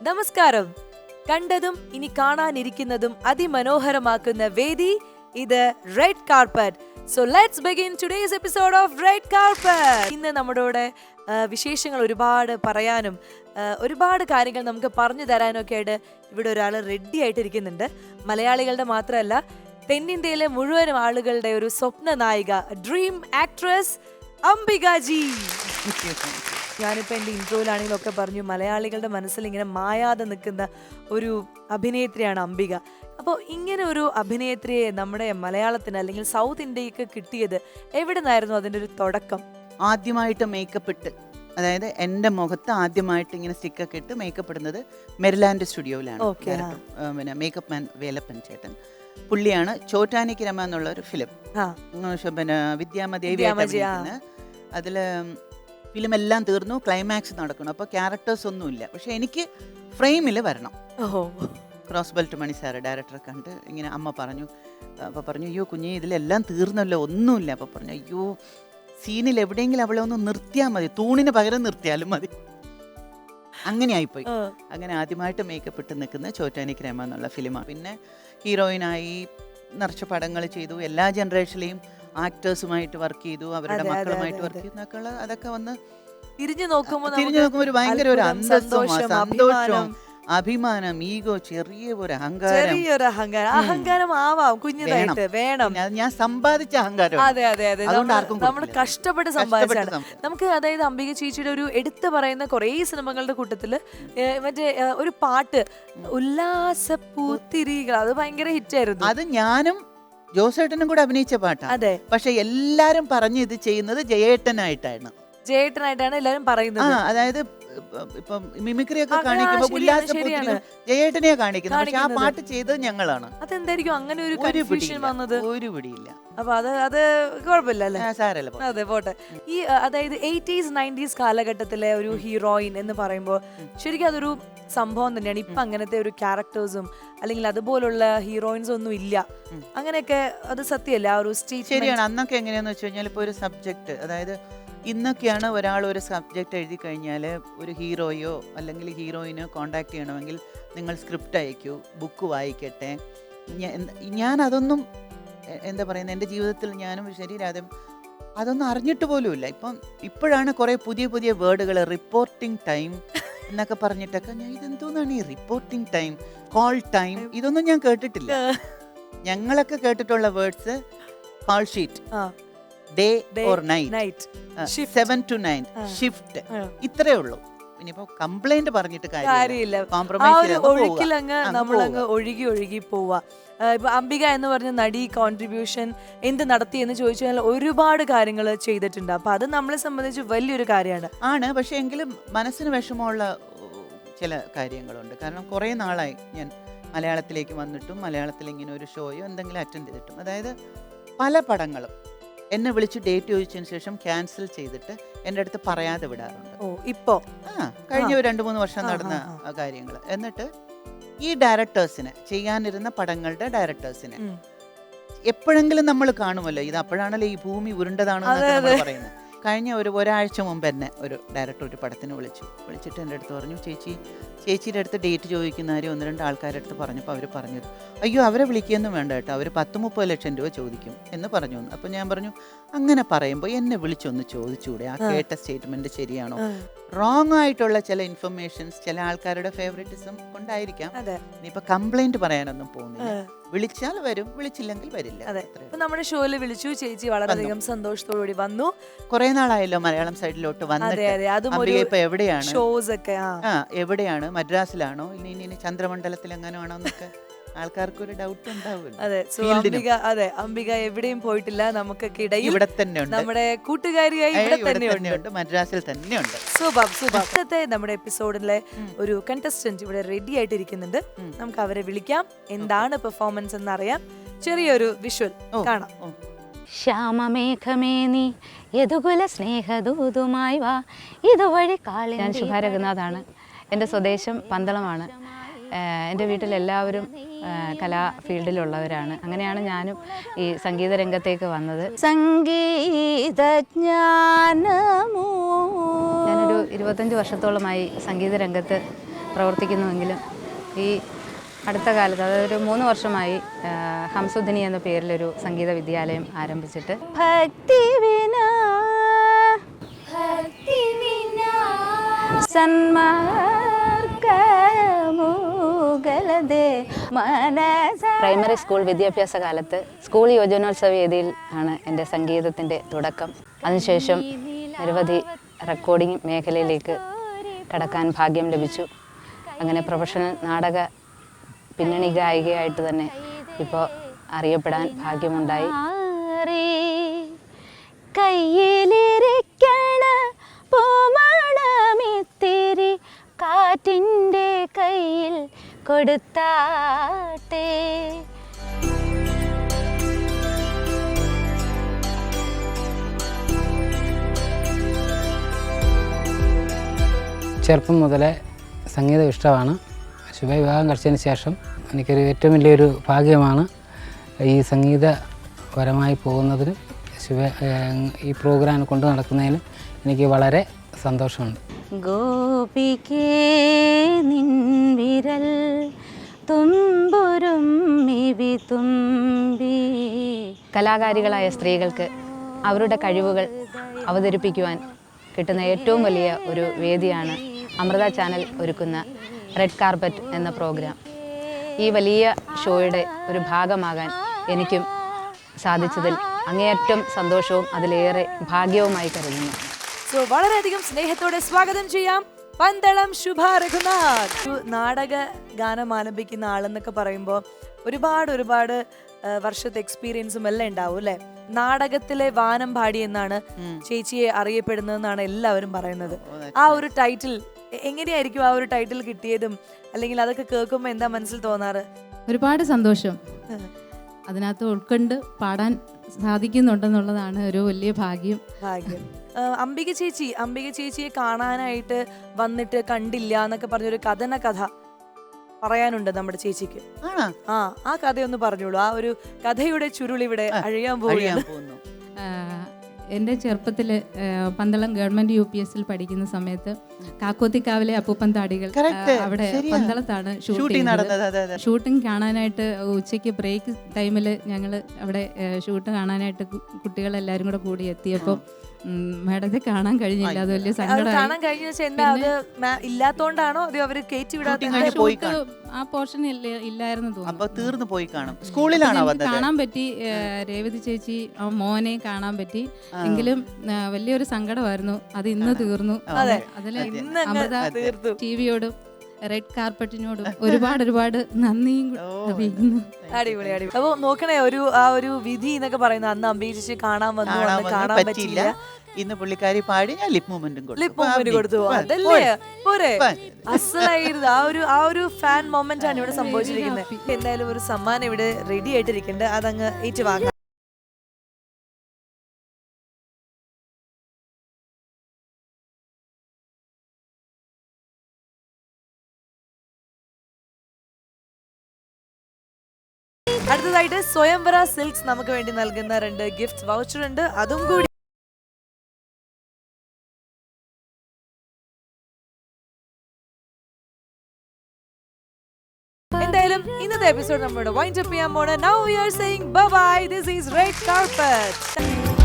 നമസ്കാരം. കണ്ടതും ഇനി കാണാനിരിക്കുന്നതും അതിമനോഹരമാക്കുന്ന വേദി ഇത് red carpet so let's begin today's episode of red carpet ഇന്ന് നമ്മുടെ വിശേഷങ്ങൾ ഒരുപാട് പറയാനും ഒരുപാട് കാര്യങ്ങൾ നമുക്ക് പറഞ്ഞു തരാനൊക്കെ ആയിട്ട് ഇവിടെ ഒരാൾ റെഡി ആയിട്ടിരിക്കുന്നുണ്ട്. മലയാളികളുടെ മാത്രമല്ല തെന്നിന്ത്യയിലെ മുഴുവൻ ആളുകളുടെ ഒരു സ്വപ്ന നായിക ഡ്രീം ആക്ട്രസ് അംബിക ജി ഞാനിപ്പോൾ എന്റെ ഇൻട്രോയിലാണെങ്കിലും ഒക്കെ പറഞ്ഞു മലയാളികളുടെ മനസ്സിൽ ഇങ്ങനെ മായാതെ നിൽക്കുന്ന ഒരു അഭിനേത്രിയാണ് അംബിക. അപ്പോൾ ഇങ്ങനെ ഒരു അഭിനേത്രിയെ നമ്മുടെ മലയാളത്തിന് അല്ലെങ്കിൽ സൗത്ത് ഇന്ത്യയ്ക്ക് കിട്ടിയത് എവിടെ നിന്നായിരുന്നു അതിന്റെ ഒരു തുടക്കം? ആദ്യമായിട്ട് മേക്കപ്പ് ഇട്ട് അതായത് എന്റെ മുഖത്ത് ആദ്യമായിട്ട് ഇങ്ങനെ സ്റ്റിക്കൊക്കെ ഇട്ട് മേക്കപ്പ് ഇടുന്നത് മെരിലാൻഡ് സ്റ്റുഡിയോയിലാണ്. പിന്നെ മേക്കപ്പ് മാൻ വേലപ്പൻ ചേട്ടൻ. പുള്ളിയാണ് ചോറ്റാനിക്ക് രമ എന്നുള്ള ഒരു ഫിലിം പിന്നെ വിദ്യാമ ദേവിയാണ് ആ. അതിൽ ഫിലിം എല്ലാം തീർന്നു ക്ലൈമാക്സ് നടക്കണം അപ്പോൾ ക്യാരക്ടേഴ്സ് ഒന്നുമില്ല. പക്ഷേ എനിക്ക് ഫ്രെയിമിൽ വരണം. ഓഹോ. ക്രോസ് ബെൽറ്റ് മണി സാറ് ഡയറക്ടറെ കണ്ട് ഇങ്ങനെ അമ്മ പറഞ്ഞു അപ്പോൾ പറഞ്ഞു അയ്യോ കുഞ്ഞെ ഇതിലെല്ലാം തീർന്നല്ലോ ഒന്നുമില്ല. അപ്പോൾ പറഞ്ഞു അയ്യോ സീനിൽ എവിടെയെങ്കിലും അവളെ ഒന്ന് നിർത്തിയാൽ മതി. തൂണിന് പകരം നിർത്തിയാലും മതി. അങ്ങനെ ആയിപ്പോയി. അങ്ങനെ ആദ്യമായിട്ട് മേക്കപ്പ് ഇട്ട് നിൽക്കുന്ന ചോറ്റാനിക് രമ എന്നുള്ള ഫിലിമാണ്. പിന്നെ ഹീറോയിനായി നിറച്ച് പടങ്ങൾ ചെയ്തു. എല്ലാ ജനറേഷനിലെയും ആക്ടേഴ്സുമായിട്ട് വർക്ക് ചെയ്തു അവരുടെ അതെ, അതെ, മക്കളുമായിട്ട് അതെ, വർക്ക് ചെയ്തു എന്നൊക്കെയുള്ള അതൊക്കെ വന്ന് തിരിഞ്ഞു നോക്കുമ്പോൾ തിരിഞ്ഞു നോക്കുമ്പോൾ ഒരു ഭയങ്കര ഒരു അത്ഭുതം, അന്തസ്സും സന്തോഷം, സന്തോഷവും അഭിമാനം. അഭിമാനം ഈഗോ ചെറിയ ഒരു അഹങ്കാരം. ചെറിയൊരു അഹങ്കാരം. അഹങ്കാരം ആവാം കുഞ്ഞിതായിട്ട്. വേണം. പിന്നെ അത് ഞാൻ സമ്പാദിച്ച അഹങ്കാരം അതെ അതെ അതെ. അതുകൊണ്ട് നമ്മൾ ആർക്കും നമ്മൾ കൊടുക്കില്ല. കഷ്ടപ്പെട്ട് സമ്പാദിച്ചാണ്. നമുക്ക് അതായത് അംബിക ചേച്ചിയുടെ ഒരു എടുത്തു പറയുന്ന കുറേ സിനിമകളുടെ കൂട്ടത്തിൽ ഏ, മറ്റേ ഏ, ഒരു പാട്ട് ഉല്ലാസ പൂത്തിരികൾ അത് ഭയങ്കര ഹിറ്റ് ആയിരുന്നു അത് ഞാനും ജോസേട്ടനും കൂടെ അഭിനയിച്ച പാട്ടാണ് അതെ. പക്ഷെ എല്ലാരും പറഞ്ഞു ഇത് ചെയ്യുന്നത് ജയേട്ടനായിട്ടാണ്. ജയേട്ടനായിട്ടാണ് എല്ലാരും ആ പറയുന്നത് അതായത് ഇപ്പം മിമിക്രി ഒക്കെ ആ, ആ, കാണിക്കുമ്പോ ശരിയാണ്, ഉല്ലാസ ശരിയാണ്. പൂത്തിരികൾ കാണിക്കുന്നത് പക്ഷെ ആ കാണിക്കുന്നത്. പാട്ട് ചെയ്തത് ഞങ്ങളാണ്. അതെന്തായിരിക്കും? അങ്ങനെ ഒരു ഒരു കൺഫ്യൂഷൻ പിടിയില്ല വന്നത്? ഒരു പിടിയില്ല. അപ്പൊ അത് അത് കുഴപ്പമില്ല അല്ലേ ആ, പോ. അതെ പോട്ടെ. ഈ അതായത് എയ്റ്റീസ് നയന്റീസ് കാലഘട്ടത്തിലെ ഒരു ഹീറോയിൻ എന്ന് പറയുമ്പോൾ ശരിക്കും അതൊരു സംഭവം തന്നെയാണ്. ഇപ്പൊ അങ്ങനത്തെ ഒരു ക്യാരക്ടേഴ്സും അല്ലെങ്കിൽ അതുപോലുള്ള ഹീറോയിൻസ് ഒന്നും ഇല്ല. അങ്ങനെയൊക്കെ അത് സത്യമല്ല ആ ഒരു ശരിയാണ്. അന്നൊക്കെ എങ്ങനെയാന്ന് വെച്ച് കഴിഞ്ഞാൽ ഇപ്പോൾ ഒരു സബ്ജക്റ്റ് അതായത് ഇന്നൊക്കെയാണ് ഒരാൾ ഒരു സബ്ജക്റ്റ് എഴുതി കഴിഞ്ഞാൽ ഒരു ഹീറോയോ അല്ലെങ്കിൽ ഹീറോയിനോ കോണ്ടാക്ട് ചെയ്യണമെങ്കിൽ നിങ്ങൾ സ്ക്രിപ്റ്റ് അയക്കൂ ബുക്ക് വായിക്കട്ടെ. ഞാൻ അതൊന്നും എന്താ പറയുന്നത് എന്റെ ജീവിതത്തിൽ ഞാനും ശരീരം അതൊന്നും അറിഞ്ഞിട്ട് പോലുമില്ല. ഇപ്പം ഇപ്പോഴാണ് കുറേ പുതിയ പുതിയ വേർഡുകൾ റിപ്പോർട്ടിംഗ് ടൈം എന്നൊക്കെ പറഞ്ഞിട്ടൊക്കെ ഞാൻ ഇതെന്തോന്നാണ് ഈ റിപ്പോർട്ടിംഗ് ടൈം കോൾ ടൈം ഇതൊന്നും ഞാൻ കേട്ടിട്ടില്ല. ഞങ്ങളൊക്കെ കേട്ടിട്ടുള്ള words call sheet. Day or night. Seven to nine shift. ഇത്രേ ഉള്ളൂ. ഇനിയിപ്പോ കംപ്ലൈന്റ് പറഞ്ഞിട്ട് കാര്യമില്ല. കോംപ്രമൈസ് അങ്ങ് നമ്മളങ്ങ് ഒഴുകി ഒഴുകി പോവാ ആ, ഇപ്പൊ അംബിക എന്ന് പറഞ്ഞ നടി കോൺട്രിബ്യൂഷൻ എന്ത് നടത്തി എന്ന് ചോദിച്ചു കഴിഞ്ഞാൽ ഒരുപാട് കാര്യങ്ങൾ ചെയ്തിട്ടുണ്ട്. അപ്പൊ അത് നമ്മളെ സംബന്ധിച്ച് വലിയൊരു കാര്യമാണ്. ആണ് പക്ഷേ എങ്കിലും മനസ്സിന് വിഷമമുള്ള ചില കാര്യങ്ങളുണ്ട്. കാരണം കുറേ നാളായി ഞാൻ മലയാളത്തിലേക്ക് വന്നിട്ടും മലയാളത്തിൽ ഇങ്ങനെ ഒരു ഷോയോ എന്തെങ്കിലും അറ്റൻഡ് ചെയ്തിട്ടും. അതായത് പല പടങ്ങളും എന്നെ വിളിച്ച് ഡേറ്റ് ചോദിച്ചതിന് ശേഷം ക്യാൻസൽ ചെയ്തിട്ട് എന്റെ അടുത്ത് പറയാതെ വിടാറുണ്ട്. ഓ ഇപ്പോ? ആ കഴിഞ്ഞ ഒരു രണ്ട് മൂന്ന് വർഷം നടന്ന കാര്യങ്ങൾ എന്നിട്ട് ഈ ഡയറക്ടേഴ്സിന് ചെയ്യാനിരുന്ന പടങ്ങളുടെ ഡയറക്ടേഴ്സിന് എപ്പോഴെങ്കിലും നമ്മൾ കാണുമല്ലോ ഇത് അപ്പോഴാണല്ലോ ഈ ഭൂമി ഉരുണ്ടതാണെന്നൊക്കെ നമ്മൾ പറയുന്നത്. കഴിഞ്ഞ ഒരു ഒരാഴ്ച മുമ്പ് തന്നെ ഒരു ഡയറക്ടർ ഒരു പടത്തിന് വിളിച്ചു. വിളിച്ചിട്ട് എന്റെ അടുത്ത് പറഞ്ഞു ചേച്ചി ചേച്ചിയുടെ അടുത്ത് ഡേറ്റ് ചോദിക്കുന്ന കാര്യം ഒന്ന് രണ്ട് ആൾക്കാരുടെ അടുത്ത് പറഞ്ഞപ്പോൾ അവർ പറഞ്ഞു അയ്യോ അവരെ വിളിക്കുകയൊന്നും വേണ്ട കേട്ടോ. അവർ പത്ത് മുപ്പത് ലക്ഷം രൂപ ചോദിക്കും എന്ന് പറഞ്ഞു അപ്പോൾ ഞാൻ പറഞ്ഞു അങ്ങനെ പറയുമ്പോൾ എന്നെ വിളിച്ചൊന്ന് ചോദിച്ചുകൂടെ ആ. കേട്ട സ്റ്റേറ്റ്മെന്റ് ശരിയാണോ? റോങ് ആയിട്ടുള്ള ചില ഇൻഫർമേഷൻസ് ചില ആൾക്കാരുടെ ഫേവറേറ്റിസം കൊണ്ടായിരിക്കാം. ഇനിയിപ്പോൾ കംപ്ലൈന്റ് പറയാനൊന്നും പോകുന്നില്ല. വിളിച്ചാൽ വരും വിളിച്ചില്ലെങ്കിൽ വരില്ല. അതെ. ഇപ്പൊ നമ്മുടെ ഷോയിൽ വിളിച്ചു ചേച്ചി വളരെയധികം സന്തോഷത്തോടുകൂടി വന്നു. കുറെ നാളായല്ലോ മലയാളം സൈഡിലോട്ട് വന്നിട്ട്. അതെ അതും. ഒരു ഇപ്പൊ എവിടെയാണ്? ഷോസ് ഒക്കെ എവിടെയാണ്? മദ്രാസിലാണോ? ഇനി ഇനി ചന്ദ്രമണ്ഡലത്തിൽ എങ്ങനെയാണോ എന്നൊക്കെ? ആൾക്കാർക്ക് ഒരു ഡൗട്ട് ഉണ്ടാവുമല്ലോ. അതെ സോ അംബിക അതെ അംബിക എവിടെയും പോയിട്ടില്ല. നമുക്കൊക്കെ ഇടയിൽ ഇവിടെ തന്നെ ഉണ്ട്. നമ്മുടെ കൂട്ടുകാരിയായി ഇവിടെ തന്നെ ഉണ്ട്. മദ്രാസിൽ തന്നെയുണ്ട് സൂപ്പർ സൂപ്പർ ഇന്നത്തെ നമ്മുടെ എപ്പിസോഡിലെ ഒരു കണ്ടസ്റ്റന്റ് ഇവിടെ റെഡി ആയിട്ടിരിക്കുന്നുണ്ട്. ഇരിക്കുന്നുണ്ട് നമുക്ക് അവരെ വിളിക്കാം. എന്താണ് പെർഫോമൻസ് എന്ന് അറിയാം ചെറിയൊരു വിഷ്വൽ കാണാം. ശ്യാമമേഘമേ നീ യദുകുല സ്നേഹദൂതുമായി വാ. ഇതുവഴി കാളി ഞാൻ ശുഭ രഘുനാഥാണ് എന്റെ സ്വദേശം പന്തളമാണ്. എന്റെ വീട്ടിലെല്ലാവരും കലാ ഫീൽഡിലുള്ളവരാണ്. അങ്ങനെയാണ് ഞാനും ഈ സംഗീത രംഗത്തേക്ക് വന്നത്. സംഗീതജ്ഞാനമോ? ഞാനൊരു ഇരുപത്തഞ്ച് വർഷത്തോളമായി സംഗീത രംഗത്ത് പ്രവർത്തിക്കുന്നുവെങ്കിലും ഈ അടുത്ത കാലത്ത് അതായത് ഒരു മൂന്ന് വർഷമായി ഹംസുദ്ധിനി ഹംസുദിനി എന്ന പേരിലൊരു സംഗീത വിദ്യാലയം ആരംഭിച്ചിട്ട്. ഭക്തി മനസ പ്രൈമറി സ്കൂൾ വിദ്യാഭ്യാസ കാലത്ത് സ്കൂൾ യുവജനോത്സവ വേദിയിൽ ആണ് എന്റെ സംഗീതത്തിന്റെ തുടക്കം. അതിനുശേഷം നിരവധി റെക്കോർഡിംഗ് മേഖലയിലേക്ക് കടക്കാൻ ഭാഗ്യം ലഭിച്ചു. അങ്ങനെ പ്രൊഫഷണൽ നാടക പിന്നണി ഗായികയായിട്ട് തന്നെ ഇപ്പോൾ അറിയപ്പെടാൻ ഭാഗ്യമുണ്ടായി. കയ്യിലിരിക്കണ പൂമണമിത്തിരി കാറ്റിന്റെ കയ്യിൽ കൊടുത്താട്ടേ. ചെറുപ്പം മുതലേ സംഗീതം ഇഷ്ടമാണ്. ശുഭ വിവാഹം കഴിച്ചതിന് ശേഷം എനിക്കൊരു ഏറ്റവും വലിയൊരു ഭാഗ്യമാണ് ഈ സംഗീതപരമായി പോകുന്നതിനും. ശുഭ ഈ പ്രോഗ്രാം കൊണ്ടു നടക്കുന്നതിനും എനിക്ക് വളരെ സന്തോഷമുണ്ട്. ഗോപികേ നിൻ വിരൽ തുമ്പുരും മിവി തുമ്പി. കലാകാരികളായ സ്ത്രീകൾക്ക് അവരുടെ കഴിവുകൾ അവതരിപ്പിക്കുവാൻ കിട്ടുന്ന ഏറ്റവും വലിയ ഒരു വേദിയാണ് അമൃത ചാനൽ ഒരുക്കുന്ന റെഡ് കാർപ്പറ്റ് എന്ന പ്രോഗ്രാം. ഈ വലിയ ഷോയുടെ ഒരു ഭാഗമാകാൻ എനിക്കും സാധിച്ചതിൽ അങ്ങേയറ്റം സന്തോഷവും അതിലേറെ ഭാഗ്യവുമായി കരുതുന്നു. സോ വളരെയധികം സ്നേഹത്തോടെ സ്വാഗതം ചെയ്യാം. പന്തളം ശുഭ രഘുനാഥ്. ഒരു നാടക ഗാനം ആലപിക്കുന്ന ആളെന്നൊക്കെ പറയുമ്പോൾ ഒരുപാട് ഒരുപാട് വർഷത്തെ എക്സ്പീരിയൻസും എല്ലാം ഉണ്ടാവും അല്ലെ? നാടകത്തിലെ വാനം പാടി എന്നാണ് ചേച്ചിയെ അറിയപ്പെടുന്നതെന്നാണ് എല്ലാവരും പറയുന്നത്. ആ ഒരു ടൈറ്റിൽ എങ്ങനെയായിരിക്കും ആ ഒരു ടൈറ്റിൽ കിട്ടിയതും അല്ലെങ്കിൽ അതൊക്കെ കേൾക്കുമ്പോൾ എന്താ മനസ്സിൽ തോന്നാറ്? ഒരുപാട് സന്തോഷം. അതിനകത്ത് ഉൾക്കൊണ്ട് പാടാൻ സാധിക്കുന്നുണ്ടെന്നുള്ളതാണ് ഒരു വലിയ ഭാഗ്യം. ഭാഗ്യം. അംബിക ചേച്ചി അംബിക ചേച്ചിയെ കാണാനായിട്ട് വന്നിട്ട് കണ്ടില്ല എന്നൊക്കെ പറഞ്ഞൊരു കഥന കഥ പറയാനുണ്ട് നമ്മുടെ ചേച്ചിക്ക്. ആ ആ കഥയൊന്ന് പറഞ്ഞോളൂ. ആ ഒരു കഥയുടെ ചുരുളിവിടെ അഴിയാൻ പോകുന്നു. എന്റെ ചെറുപ്പത്തിൽ പന്തളം ഗവൺമെന്റ് യു പി എസിൽ പഠിക്കുന്ന സമയത്ത് കാക്കോത്തിക്കാവിലെ അപ്പൂപ്പൻ താടികൾ അവിടെ. പന്തളത്താണ് ഷൂട്ട് ഷൂട്ടിംഗ് നടന്നത്. ഷൂട്ടിംഗ് കാണാനായിട്ട് ഉച്ചയ്ക്ക് ബ്രേക്ക് ടൈമിൽ ഞങ്ങൾ അവിടെ ഷൂട്ട് കാണാനായിട്ട് കുട്ടികളെല്ലാവരും കൂടെ കൂടി എത്തിയപ്പോൾ മേഡത്തെ കാണാൻ കഴിഞ്ഞില്ല. അത് വലിയ കാണാൻ കഴിഞ്ഞ എന്താ അത് ഇല്ലാത്തോണ്ടാണോ? അതോ അവർ കയറ്റി വിടാത്ത ആ പോർഷൻ ഇല്ലായിരുന്നു തോന്നുന്നു. തീർന്നു പോയി കാണും. സ്കൂളിലാണോ കാണാൻ പറ്റി രേവതി ചേച്ചി മോനെ കാണാൻ പറ്റി. എങ്കിലും വലിയൊരു സങ്കടമായിരുന്നു. അത് ഇന്ന് തീർന്നു. അതിൽ അമൃത തീർത്തു ടിവിയോടും റെഡ് കാർപ്പറ്റിനോടും ഒരുപാട് ഒരുപാട് നന്ദിയും അറിയിക്കുന്നു അടിപൊളി അടിപൊളി. അപ്പൊ നോക്കണേ ഒരു ആ ഒരു വിധി എന്നൊക്കെ പറയുന്ന അന്ന് അംബിക കാണാൻ വന്നു കാണാൻ പറ്റില്ല കാണാൻ പറ്റിയില്ല. ഇന്ന് പുള്ളിക്കാരി പാടി ഞാൻ ലിപ് മൂവ്മെന്റും ലിപ് മൂവ്മെന്റ് കൊടുത്തു. അതല്ലേ? പോരെ? അസലായിരുന്നു. ആ ഒരു ആ ഒരു ഫാൻ മൊമെന്റ് ആണ് ഇവിടെ സംഭവിച്ചിരിക്കുന്നത്. എന്തായാലും ഒരു സമ്മാനം ഇവിടെ റെഡി ആയിട്ടിരിക്കുന്നുണ്ട്. അതങ്ങ് ഏറ്റുവാങ്ങാം. അടുത്തതായിട്ട് സ്വയംവര സിൽക്സ് നമുക്ക് വേണ്ടി നൽകുന്ന രണ്ട് ഗിഫ്റ്റ് വൗച്ചർ ഉണ്ട്. അതും കൂടി എന്തായാലും ഇന്നത്തെ എപ്പിസോഡ് നമ്മുടെ വൈൻഡ് അപ്പ് ചെയ്യാൻ പോണ്. Now we are saying bye this is red carpet